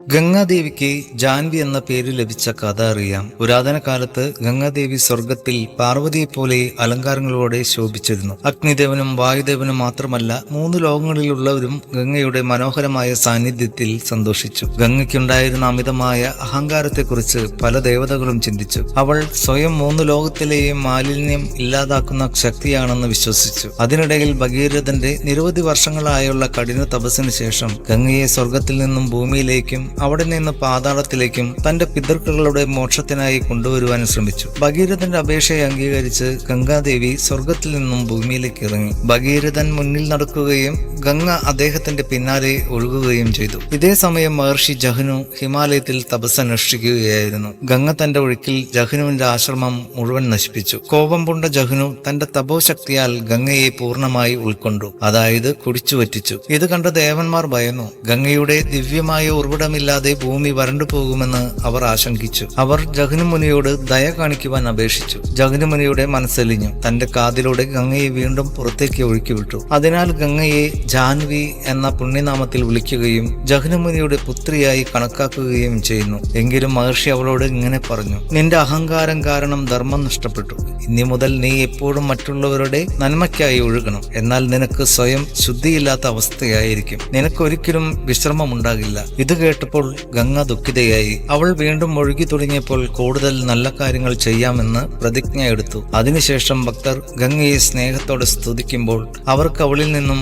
ഗംഗാദേവിക്ക് ജാൻവി എന്ന പേര് ലഭിച്ച കഥ അറിയാം. പുരാതന കാലത്ത് ഗംഗാദേവി സ്വർഗത്തിൽ പാർവതിയെപ്പോലെ അലങ്കാരങ്ങളോടെ ശോഭിച്ചിരുന്നു. അഗ്നിദേവനും വായുദേവനും മാത്രമല്ല മൂന്ന് ലോകങ്ങളിലുള്ളവരും ഗംഗയുടെ മനോഹരമായ സാന്നിധ്യത്തിൽ സന്തോഷിച്ചു. ഗംഗയ്ക്കുണ്ടായിരുന്ന അമിതമായ അഹങ്കാരത്തെക്കുറിച്ച് പല ദേവതകളും ചിന്തിച്ചു. അവൾ സ്വയം മൂന്ന് ലോകത്തിലെയും മാലിന്യം ഇല്ലാതാക്കുന്ന ശക്തിയാണെന്ന് വിശ്വസിച്ചു. അതിനിടയിൽ ഭഗീരഥന്റെ നിരവധി വർഷങ്ങളായുള്ള കഠിന തപസ്സിന് ശേഷം ഗംഗയെ സ്വർഗത്തിൽ നിന്നും ഭൂമിയിലേക്കും അവിടെ നിന്ന് പാതാളത്തിലേക്കും തന്റെ പിതൃക്കളുടെ മോക്ഷത്തിനായി കൊണ്ടുവരുവാൻ ശ്രമിച്ചു. ഭഗീരഥന്റെ അപേക്ഷയെ അംഗീകരിച്ച് ഗംഗാദേവി സ്വർഗത്തിൽ നിന്നും ഭൂമിയിലേക്ക് ഇറങ്ങി. ഭഗീരഥൻ മുന്നിൽ നടക്കുകയും ഗംഗ അദ്ദേഹത്തിന്റെ പിന്നാലെ ഒഴുകുകയും ചെയ്തു. ഇതേ സമയം മഹർഷി ജഹ്നു ഹിമാലയത്തിൽ തപസ്സനുഷ്ഠിക്കുകയായിരുന്നു ഗംഗ തന്റെ ഒഴുക്കിൽ ജഹ്നുവിന്റെ ആശ്രമം മുഴുവൻ നശിപ്പിച്ചു. കോപം പൂണ്ട ജഹ്നു തന്റെ തപോശക്തിയാൽ ഗംഗയെ പൂർണമായി ഉൾക്കൊണ്ടു. അതായത് കുടിച്ചു വറ്റിച്ചു ഇത് കണ്ട ദേവന്മാർ ഭയന്നു. ഗംഗയുടെ ദിവ്യമായ ഉറവിടമില്ലാതെ ഭൂമി വരണ്ടു പോകുമെന്ന് അവർ ആശങ്കിച്ചു. അവർ ജഹ്നുമുനിയോട് ദയ കാണിക്കുവാൻ അപേക്ഷിച്ചു. ജഹ്നുമുനിയുടെ മനസ്സലിഞ്ഞു. തന്റെ കാതിലൂടെ ഗംഗയെ വീണ്ടും പുറത്തേക്ക് ഒഴുക്കിവിട്ടു അതിനാൽ ഗംഗയെ ജാൻവി എന്ന പുണ്യനാമത്തിൽ വിളിക്കുകയും ജഹ്നമുനിയുടെ പുത്രിയായി കണക്കാക്കുകയും ചെയ്യുന്നു. എങ്കിലും മഹർഷി അവളോട് ഇങ്ങനെ പറഞ്ഞു നിന്റെ അഹങ്കാരം കാരണം ധർമ്മം നഷ്ടപ്പെട്ടു. ഇനി മുതൽ നീ എപ്പോഴും മറ്റുള്ളവരുടെ നന്മയ്ക്കായി ഒഴുകണം. എന്നാൽ നിനക്ക് സ്വയം ശുദ്ധിയില്ലാത്ത അവസ്ഥയായിരിക്കും. നിനക്കൊരിക്കലും വിശ്രമമുണ്ടാകില്ല. ഇത് കേട്ടപ്പോൾ ഗംഗ ദുഃഖിതയായി. അവൾ വീണ്ടും ഒഴുകി തുടങ്ങിയപ്പോൾ കൂടുതൽ നല്ല കാര്യങ്ങൾ ചെയ്യാമെന്ന് പ്രതിജ്ഞ എടുത്തു. അതിനുശേഷം ഭക്തർ ഗംഗയെ സ്നേഹത്തോടെ സ്തുതിക്കുമ്പോൾ അവർക്ക് അവളിൽ നിന്നും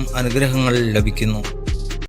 അനുഗ്രഹങ്ങൾ ലഭിക്കുന്നു.